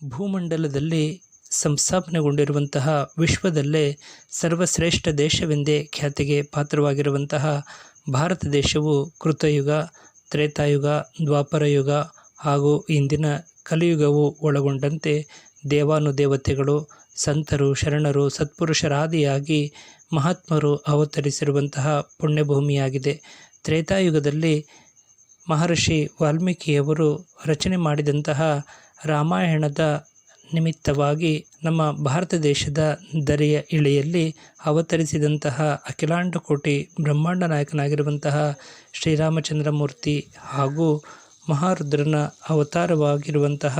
ಭೂಮಂಡಲದಲ್ಲಿ ಸಂಸ್ಥಾಪನೆಗೊಂಡಿರುವಂತಹ ವಿಶ್ವದಲ್ಲೇ ಸರ್ವಶ್ರೇಷ್ಠ ದೇಶವೆಂದೇ ಖ್ಯಾತಿಗೆ ಪಾತ್ರವಾಗಿರುವಂತಹ ಭಾರತ ದೇಶವು ಕೃತಯುಗ, ತ್ರೇತಾಯುಗ, ದ್ವಾಪರಯುಗ ಹಾಗೂ ಇಂದಿನ ಕಲಿಯುಗವು ಒಳಗೊಂಡಂತೆ ದೇವಾನುದೇವತೆಗಳು, ಸಂತರು, ಶರಣರು, ಸತ್ಪುರುಷರಾದಿಯಾಗಿ ಮಹಾತ್ಮರು ಅವತರಿಸಿರುವಂತಹ ಪುಣ್ಯಭೂಮಿಯಾಗಿದೆ. ತ್ರೇತಾಯುಗದಲ್ಲಿ ಮಹರ್ಷಿ ವಾಲ್ಮೀಕಿಯವರು ರಚನೆ ಮಾಡಿದಂತಹ ರಾಮಾಯಣದ ನಿಮಿತ್ತವಾಗಿ ನಮ್ಮ ಭಾರತ ದೇಶದ ದರೆಯ ಇಳೆಯಲ್ಲಿ ಅವತರಿಸಿದಂತಹ ಅಖಿಲಾಂಡ ಕೋಟಿ ಬ್ರಹ್ಮಾಂಡ ನಾಯಕನಾಗಿರುವಂತಹ ಶ್ರೀರಾಮಚಂದ್ರ ಮೂರ್ತಿ ಹಾಗೂ ಮಹಾರುದ್ರನ ಅವತಾರವಾಗಿರುವಂತಹ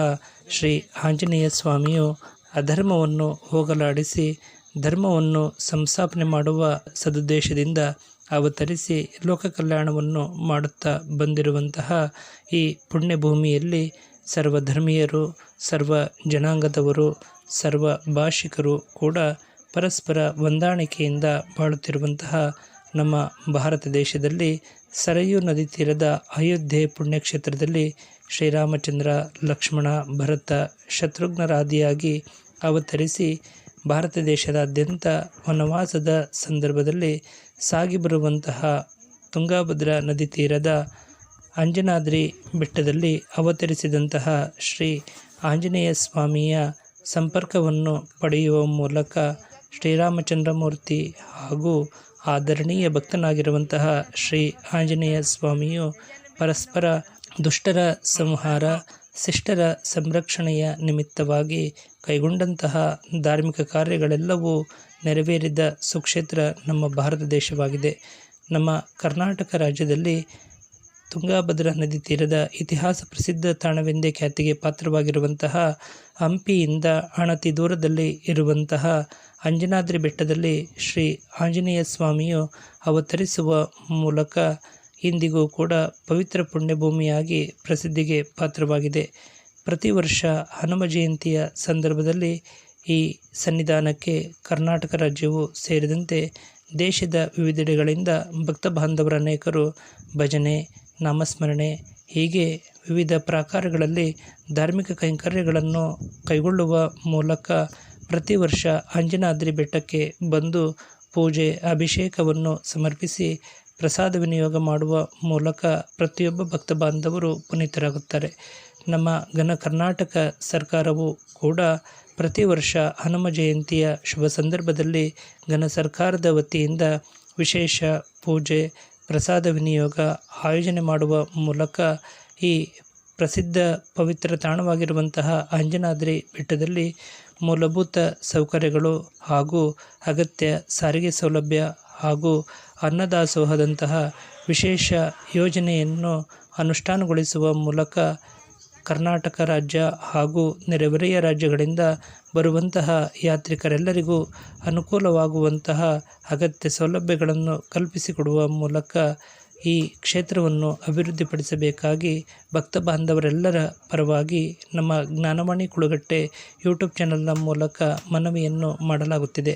ಶ್ರೀ ಆಂಜನೇಯ ಸ್ವಾಮಿಯು ಅಧರ್ಮವನ್ನು ಹೋಗಲಾಡಿಸಿ ಧರ್ಮವನ್ನು ಸಂಸ್ಥಾಪನೆ ಮಾಡುವ ಸದುದ್ದೇಶದಿಂದ ಅವತರಿಸಿ ಲೋಕ ಕಲ್ಯಾಣವನ್ನು ಮಾಡುತ್ತಾ ಬಂದಿರುವಂತಹ ಈ ಪುಣ್ಯಭೂಮಿಯಲ್ಲಿ ಸರ್ವಧರ್ಮೀಯರು ಸರ್ವ ಜನಾಂಗದವರು ಸರ್ವ ಭಾಷಿಕರು ಕೂಡ ಪರಸ್ಪರ ಹೊಂದಾಣಿಕೆಯಿಂದ ಬಾಳುತ್ತಿರುವಂತಹ ನಮ್ಮ ಭಾರತ ದೇಶದಲ್ಲಿ ಸರಯೂ ನದಿ ತೀರದ ಅಯೋಧ್ಯೆ ಪುಣ್ಯಕ್ಷೇತ್ರದಲ್ಲಿ ಶ್ರೀರಾಮಚಂದ್ರ ಲಕ್ಷ್ಮಣ ಭರತ ಶತ್ರುಘ್ನರಾದಿಯಾಗಿ ಅವತರಿಸಿ ಭಾರತ ದೇಶದಾದ್ಯಂತ ವನವಾಸದ ಸಂದರ್ಭದಲ್ಲಿ ಸಾಗಿ ಬರುವಂತಹ ತುಂಗಾಭದ್ರಾ ನದಿ ತೀರದ ಅಂಜನಾದ್ರಿ ಬೆಟ್ಟದಲ್ಲಿ ಅವತರಿಸಿದಂತಹ ಶ್ರೀ ಆಂಜನೇಯ ಸ್ವಾಮಿಯ ಸಂಪರ್ಕವನ್ನು ಪಡೆಯುವ ಮೂಲಕ ಶ್ರೀರಾಮಚಂದ್ರಮೂರ್ತಿ ಹಾಗೂ ಆದರಣೀಯ ಭಕ್ತನಾಗಿರುವಂತಹ ಶ್ರೀ ಆಂಜನೇಯ ಸ್ವಾಮಿಯು ಪರಸ್ಪರ ದುಷ್ಟರ ಸಂಹಾರ, ಶಿಷ್ಟರ ಸಂರಕ್ಷಣೆಯ ನಿಮಿತ್ತವಾಗಿ ಕೈಗೊಂಡಂತಹ ಧಾರ್ಮಿಕ ಕಾರ್ಯಗಳೆಲ್ಲವೂ ನೆರವೇರಿದ ಸುಕ್ಷೇತ್ರ ನಮ್ಮ ಭಾರತ ದೇಶವಾಗಿದೆ. ನಮ್ಮ ಕರ್ನಾಟಕ ರಾಜ್ಯದಲ್ಲಿ ತುಂಗಾಭದ್ರಾ ನದಿ ತೀರದ ಇತಿಹಾಸ ಪ್ರಸಿದ್ಧ ತಾಣವೆಂದೇ ಖ್ಯಾತಿಗೆ ಪಾತ್ರವಾಗಿರುವಂತಹ ಹಂಪಿಯಿಂದ ಅಣತಿ ದೂರದಲ್ಲಿ ಇರುವಂತಹ ಅಂಜನಾದ್ರಿ ಬೆಟ್ಟದಲ್ಲಿ ಶ್ರೀ ಆಂಜನೇಯ ಸ್ವಾಮಿಯು ಅವತರಿಸುವ ಮೂಲಕ ಇಂದಿಗೂ ಕೂಡ ಪವಿತ್ರ ಪುಣ್ಯಭೂಮಿಯಾಗಿ ಪ್ರಸಿದ್ಧಿಗೆ ಪಾತ್ರವಾಗಿದೆ. ಪ್ರತಿ ವರ್ಷ ಹನುಮ ಜಯಂತಿಯ ಸಂದರ್ಭದಲ್ಲಿ ಈ ಸನ್ನಿಧಾನಕ್ಕೆ ಕರ್ನಾಟಕ ರಾಜ್ಯವು ಸೇರಿದಂತೆ ದೇಶದ ವಿವಿಧೆಡೆಗಳಿಂದ ಭಕ್ತ ಬಾಂಧವರ ಅನೇಕರು ಭಜನೆ ನಾಮಸ್ಮರಣೆ. ಹೀಗೆ ವಿವಿಧ ಪ್ರಾಕಾರಗಳಲ್ಲಿ ಧಾರ್ಮಿಕ ಕೈಂಕರ್ಯಗಳನ್ನು ಕೈಗೊಳ್ಳುವ ಮೂಲಕ ಪ್ರತಿ ವರ್ಷ ಅಂಜನಾದ್ರಿ ಬೆಟ್ಟಕ್ಕೆ ಬಂದು ಪೂಜೆ, ಅಭಿಷೇಕವನ್ನು ಸಮರ್ಪಿಸಿ ಪ್ರಸಾದ ವಿನಿಯೋಗ ಮಾಡುವ ಮೂಲಕ ಪ್ರತಿಯೊಬ್ಬ ಭಕ್ತ ಬಾಂಧವರು ಪುನೀತರಾಗುತ್ತಾರೆ. ನಮ್ಮ ಘನ ಕರ್ನಾಟಕ ಸರ್ಕಾರವು ಕೂಡ ಪ್ರತಿ ವರ್ಷ ಹನುಮ ಜಯಂತಿಯ ಶುಭ ಸಂದರ್ಭದಲ್ಲಿ ಘನ ಸರ್ಕಾರದ ವತಿಯಿಂದ ವಿಶೇಷ ಪೂಜೆ ಪ್ರಸಾದ ವಿನಿಯೋಗ ಆಯೋಜನೆ ಮಾಡುವ ಮೂಲಕ ಈ ಪ್ರಸಿದ್ಧ ಪವಿತ್ರ ತಾಣವಾಗಿರುವಂತಹ ಅಂಜನಾದ್ರಿ ಬೆಟ್ಟದಲ್ಲಿ ಮೂಲಭೂತ ಸೌಕರ್ಯಗಳು ಹಾಗೂ ಅಗತ್ಯ ಸಾರಿಗೆ ಸೌಲಭ್ಯ ಹಾಗೂ ಅನ್ನದಾಸೋಹದಂತಹ ವಿಶೇಷ ಯೋಜನೆಯನ್ನು ಅನುಷ್ಠಾನಗೊಳಿಸುವ ಮೂಲಕ ಕರ್ನಾಟಕ ರಾಜ್ಯ ಹಾಗೂ ನೆರೆಹೊರೆಯ ರಾಜ್ಯಗಳಿಂದ ಬರುವಂತಹ ಯಾತ್ರಿಕರೆಲ್ಲರಿಗೂ ಅನುಕೂಲವಾಗುವಂತಹ ಅಗತ್ಯ ಸೌಲಭ್ಯಗಳನ್ನು ಕಲ್ಪಿಸಿಕೊಡುವ ಮೂಲಕ ಈ ಕ್ಷೇತ್ರವನ್ನು ಅಭಿವೃದ್ಧಿಪಡಿಸಬೇಕಾಗಿ ಭಕ್ತ ಬಾಂಧವರೆಲ್ಲರ ಪರವಾಗಿ ನಮ್ಮ ಜ್ಞಾನವಾಣಿ ಕುಳಗಟ್ಟೆ ಯೂಟ್ಯೂಬ್ ಚಾನಲ್ನ ಮೂಲಕ ಮನವಿಯನ್ನು ಮಾಡಲಾಗುತ್ತಿದೆ.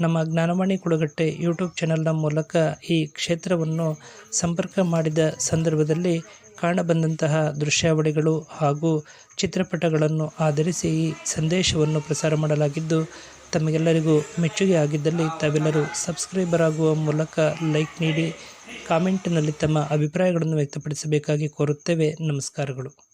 ನಮ್ಮ ಜ್ಞಾನವಾಣಿ ಕುಳಗಟ್ಟೆ ಯೂಟ್ಯೂಬ್ ಚಾನಲ್ನ ಮೂಲಕ ಈ ಕ್ಷೇತ್ರವನ್ನು ಸಂಪರ್ಕ ಮಾಡಿದ ಸಂದರ್ಭದಲ್ಲಿ ಕಾಣಬಂದಂತಹ ದೃಶ್ಯಾವಳಿಗಳು ಹಾಗೂ ಚಿತ್ರಪಟಗಳನ್ನು ಆಧರಿಸಿ ಈ ಸಂದೇಶವನ್ನು ಪ್ರಸಾರ ಮಾಡಲಾಗಿದ್ದು, ತಮಗೆಲ್ಲರಿಗೂ ಮೆಚ್ಚುಗೆ ಆಗಿದ್ದಲ್ಲಿ ತಾವೆಲ್ಲರೂ ಸಬ್ಸ್ಕ್ರೈಬರ್ ಆಗುವ ಮೂಲಕ ಲೈಕ್ ನೀಡಿ, ಕಾಮೆಂಟ್ನಲ್ಲಿ ತಮ್ಮ ಅಭಿಪ್ರಾಯಗಳನ್ನು ವ್ಯಕ್ತಪಡಿಸಬೇಕಾಗಿ ಕೋರುತ್ತೇವೆ. ನಮಸ್ಕಾರಗಳು.